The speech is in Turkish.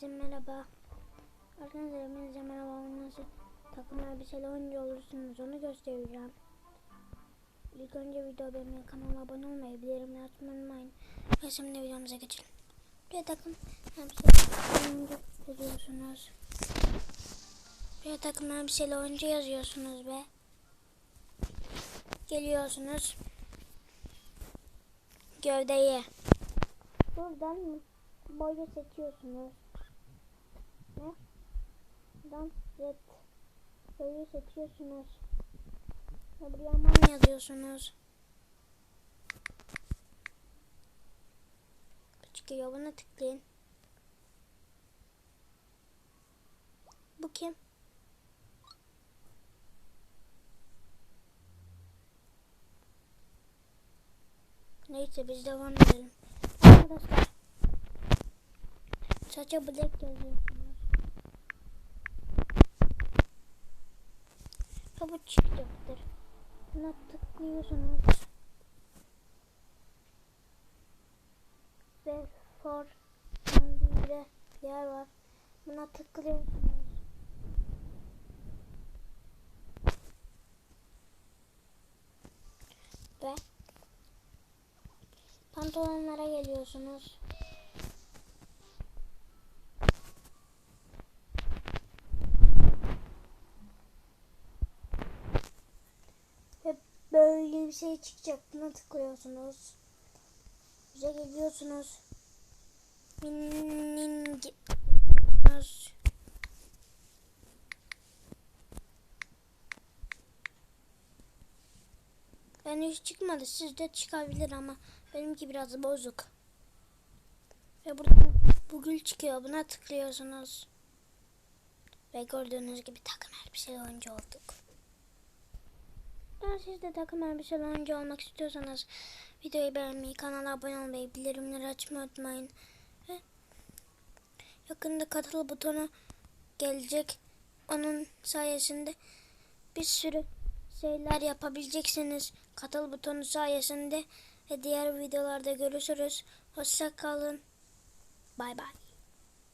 Herkese merhaba. Arkadaşlar hepinize merhaba. Nasıl takım elbiseli oyuncu olursunuz onu göstereceğim. İlk önce video beğenmeyi, kanala abone olmayı, bildirimleri açmayı unutmayın. Ve şimdi videomuza geçelim. Buraya takım elbiseli oyuncu yazıyorsunuz. Buraya takım elbiseli oyuncu yazıyorsunuz ve geliyorsunuz gövdeyi. Buradan boyu seçiyorsunuz. Buradan red boyu seçiyorsunuz. Ve buraya man yazıyorsunuz. Çıkıyor buna tıklayın. Bu kim? Neyse biz devam edelim. Arkadaşlar saça black yazıyorsunuz. Ve bu çıkacaktır. Buna tıklıyorsunuz. Ve for diye bir yer var. Buna tıklıyorsunuz. Ve pantolonlara geliyorsunuz. Ve böyle bir şey çıkacak. Buna tıklıyorsunuz. Bize geliyorsunuz. Min, min, gidiyorsunuz. Ben hiç çıkmadı. Sizde çıkabilir ama benimki biraz bozuk. Ve burada bu gül çıkıyor. Buna tıklıyorsunuz. Ve gördüğünüz gibi takım elbiseli oyuncu olduk. Siz de takım elbiseli oyuncu olmak istiyorsanız videoyu beğenmeyi, kanala abone olmayı, bildirimleri açmayı unutmayın. Ve yakında katıl butonu gelecek. Onun sayesinde bir sürü şeyler yapabileceksiniz. Katıl butonu sayesinde ve diğer videolarda görüşürüz. Hoşça kalın. Bay bay.